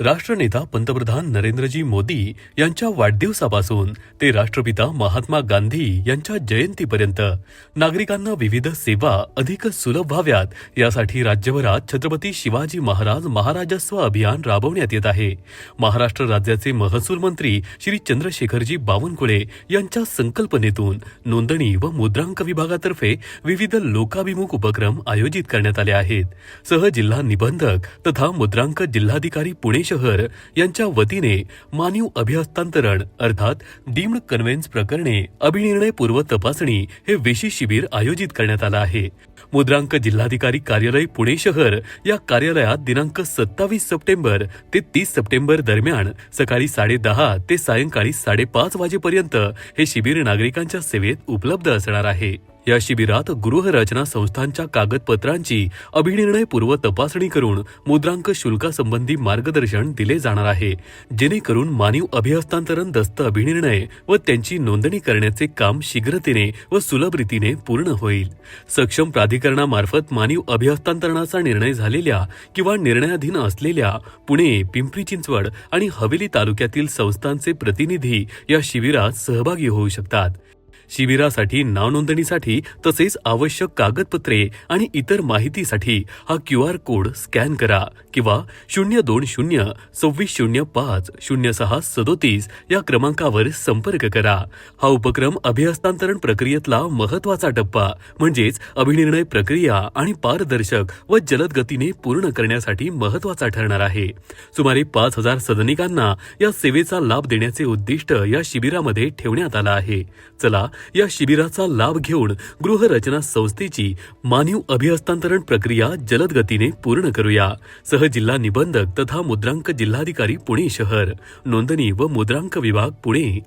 राष्ट्रनेता पंतप्रधान नरेंद्रजी मोदी यांच्या वाढदिवसापासून ते राष्ट्रपिता महात्मा गांधी यांच्या जयंतीपर्यंत नागरिकांना विविध सेवा अधिक सुलभ व्हाव्यात यासाठी राज्यभरात छत्रपती शिवाजी महाराज महाराजस्व अभियान राबवण्यात येत आहे. महाराष्ट्र राज्याचे महसूल मंत्री श्री चंद्रशेखरजी बावनकुळे यांच्या संकल्पनेतून नोंदणी व मुद्रांक विभागातर्फे विविध लोकाभिमुख उपक्रम आयोजित करण्यात आले आहेत. सह जिल्हा निबंधक तथा मुद्रांक जिल्हाधिकारी पुणे शहर यांच्या वतीने मानीव अभिहस्तांतरण अर्थात डीम्ड कन्व्हेन्स प्रकरणे अभिनिर्णय पूर्व तपासणी हे विशेष शिबिर आयोजित करण्यात आलं आहे. मुद्रांक जिल्हाधिकारी कार्यालय पुणे शहर या कार्यालयात दिनांक सत्तावीस सप्टेंबर ते तीस सप्टेंबर दरम्यान सकाळी साडेदहा ते सायंकाळी साडेपाच वाजेपर्यंत हे शिबिर नागरिकांच्या सेवेत उपलब्ध असणार आहे. या शिबिरात गृहरचना संस्थांच्या कागदपत्रांची अभिनिर्णय पूर्व तपासणी करून मुद्रांक शुल्कासंबंधी मार्गदर्शन दिले जाणार आहे. जेणेकरून मानीव अभिहस्तांतरण दस्त अभिनिर्णय व त्यांची नोंदणी करण्याचे काम शीघ्रतेने व सुलभ रीतीने पूर्ण होईल. सक्षम प्राधिकरणामार्फत मानीव अभिहस्तांतरणाचा निर्णय झालेल्या किंवा निर्णयाधीन असलेल्या पुणे पिंपरी चिंचवड आणि हवेली तालुक्यातील संस्थांचे प्रतिनिधी या शिबिरात सहभागी होऊ शकतात. शिबिरासाठी नावनोंदणीसाठी तसेच आवश्यक कागदपत्रे आणि इतर माहितीसाठी हा क्यू आर कोड स्कॅन करा किंवा शून्य दोन शून्य सव्वीस शून्य पाच शून्य सहा सदोतीस या क्रमांकावर संपर्क करा. हा उपक्रम अभिहस्तांतरण प्रक्रियेतला महत्त्वाचा टप्पा म्हणजेच अभिनिर्णय प्रक्रिया आणि पारदर्शक व जलद गतीने पूर्ण करण्यासाठी महत्त्वाचा ठरणार आहे. सुमारे पाच हजार सदनिकांना या सेवेचा लाभ देण्याचे उद्दिष्ट या शिबिरामध्ये ठेवण्यात आलं आहे. चला या शिबिराचा लाभ घेऊन गृहरचना संस्थेची मानीव अभिहस्तांतरण प्रक्रिया जलद गतीने पूर्ण करूया. सह जिल्हा निबंधक तथा मुद्रांक जिल्हाधिकारी पुणे शहर. नोंदणी व मुद्रांक विभाग पुणे.